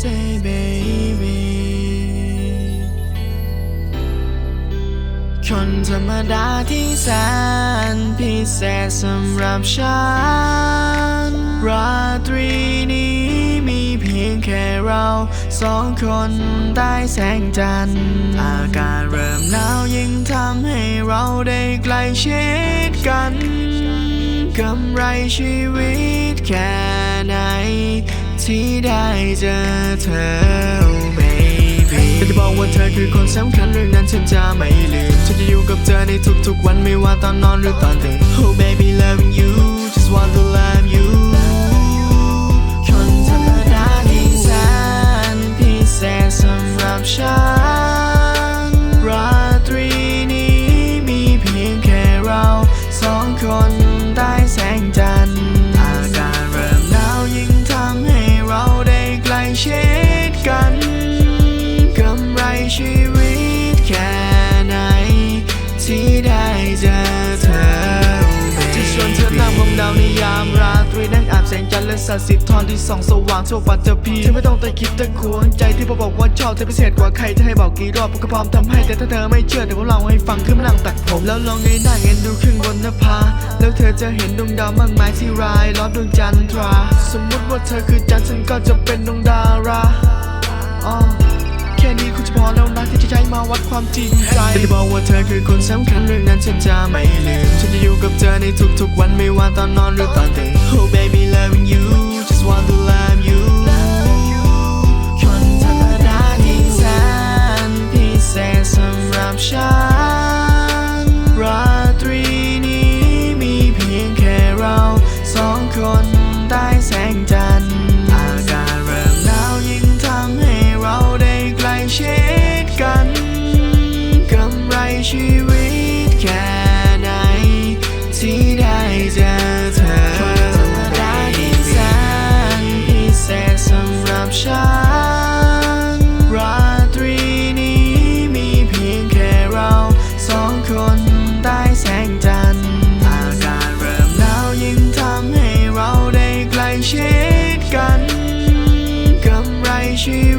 say baby คนธรรมดาที่แสนพิเศษสำหรับฉัน ราตรีนี้มีเพียงแค่เราสองคนใต้แสงจันทร์อากาศเริ่มหนาวยิ่งทำให้เราได้ใกล้ชิดกันกำไรชีวิต ที่ได้เจอเธอ oh baby ฉันจะบอกว่าเธอคือคนสำคัญเรื่องนั้นฉันจะไม่ลืม ฉันจะอยู่กับเธอในทุกๆวันไม่ว่าตอนนอนหรือตอนตื่น oh baby loving you just want to love you และสัตว์สิทธรที่ส่องสว่างทั่วปัตตภีเธอไม่ต้องแตะคิดแตะขวงใจที่พอบอกว่าชอบเธอพิเศษกว่าใครจะให้บอกกี่รอบพวกก็พร้อมทำให้แต่ถ้าเธอไม่เชื่อเดี๋ยวผมเล่าให้ฟังขึ้นมานั่งตัดผม แล้วลองเงยหน้าเห็นดูขึ้นบนนภาแล้วเธอจะเห็นดวงดาวมากมายที่รายล้อมดวงจันทรา สมมติว่าเธอคือจันทร์ฉันก็จะเป็นดวงดาราอ๋อแค่นี้คุณจะพอแล้วนะที่จะใช้มาวัดความจริงใจฉันจะบอกว่าเธอคือคนสำคัญเรื่องนั้นฉันจะไม่ลืมฉันจะอยู่กับเธอในทุกๆวันไม่ว่าตอนนอนหรือตอนตื่น Oh baby loving you just want to love you คนธรรมดาที่แสนพิเศษสำหรับฉันราตรีนี้มีเพียงแค่เราสองคนใต้แสงจันทร์อากาศเริ่มหนาวยิ่งทำให้เราได้ใกล้ชิดกันกำไรชีวิตแค่ไหนที่ได้เจอ เช็คกันกำไรชีวิต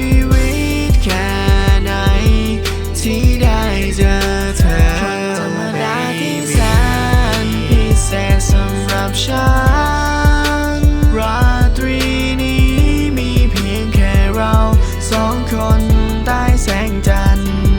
ชีวิตแค่ไหน ที่ได้เจอเธอธรรมดาที่แสนพิเศษสำหรับฉันราตรีนี้มีเพียงแค่เราสองคนใต้แสงจันทร์